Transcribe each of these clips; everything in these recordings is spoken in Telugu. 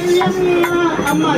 கரியம்மா அம்மா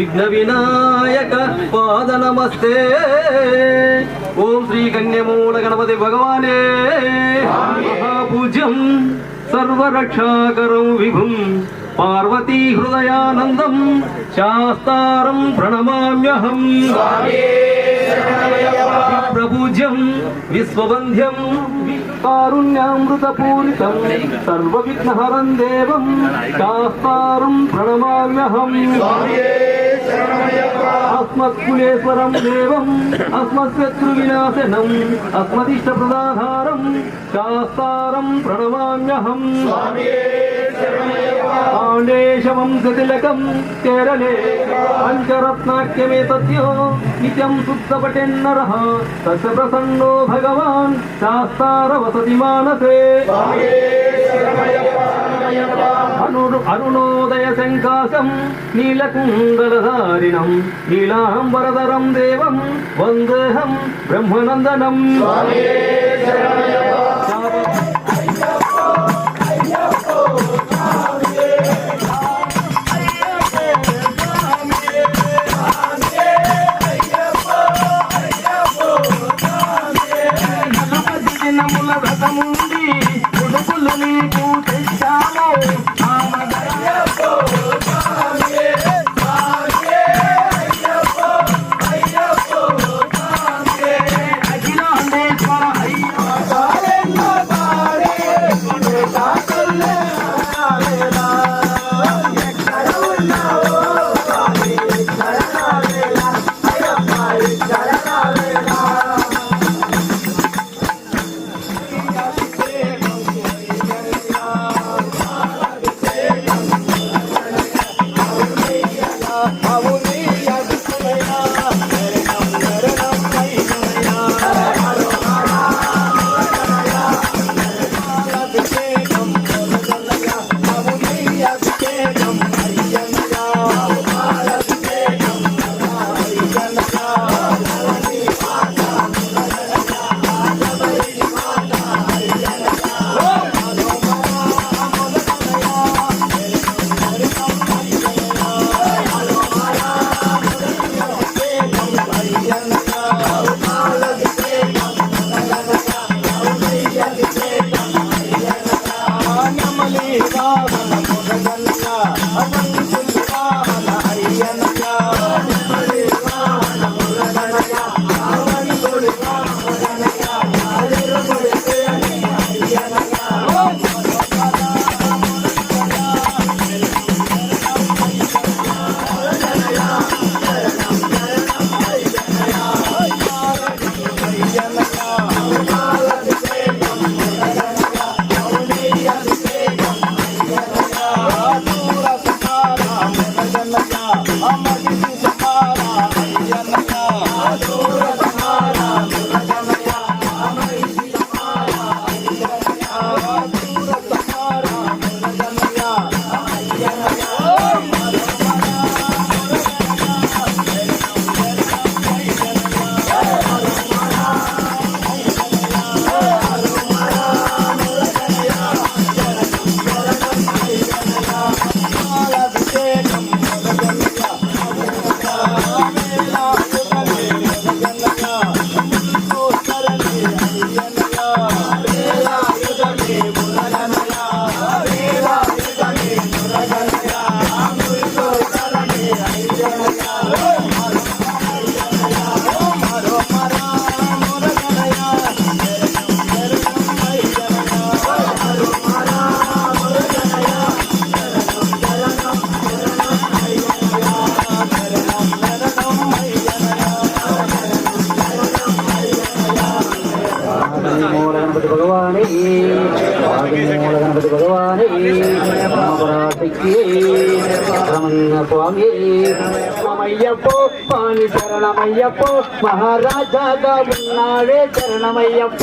విఘ్న వినాయక పాద నమస్తే. ఓం శ్రీ కన్యమూల గణపతి భగవానే. మహాపూజ్యం సర్వరక్షాకరం విభుం. పార్వతీ హృదయానందం శాస్తారం ప్రణమామ్యహం. ప్రపూజ్యం విశ్వబంధ్యం కారుణ్యామృతపూరితం సర్వవిఘ్నహరం దేవం శాస్తారం ప్రణమామ్యహం. అస్మత్కులేశ్వరం దేవం అస్మత్శత్రు వినాశనం అస్మశత్రువినాశనం అస్మదిష్టప్రదాధారం శాస్తారం ప్రణమామ్యహం పాండేశవంశతిలకం కేరళే పంచరత్నాఖ్యమేతద్యో నిత్యం శుద్ధపటెన్నర తస్య ప్రసన్నో భగవాన్ శాస్తార వసతి మానసే. அருணு அருணோதய சங்காசம் நீலகுண்டலதாரிணம் நீலாம்பரதரம் தேவம் வந்தேகம் பிரம்மநந்தனம். స్వామి శరణమయ్యప్పో స్వామి శరణమయ్యప్పో మహారాజాగా ఉన్నాడే శరణమయ్యప్ప.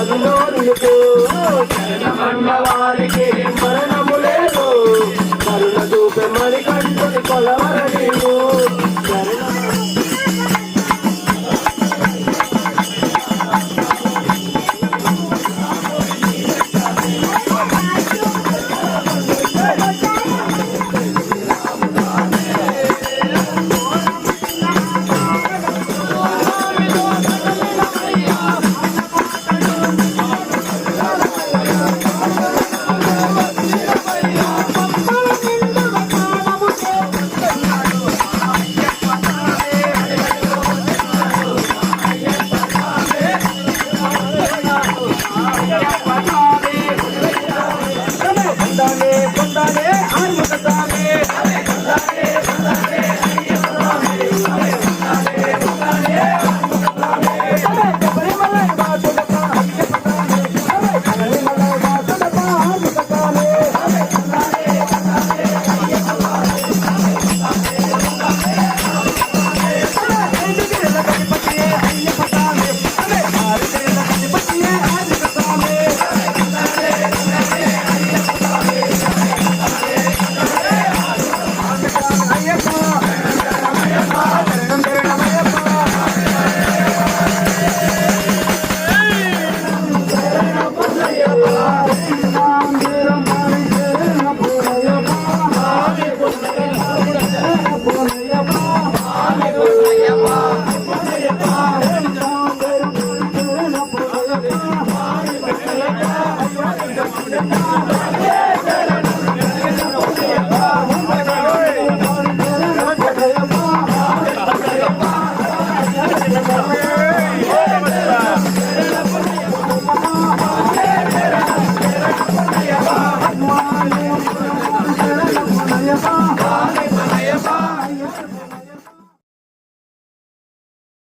I don't know.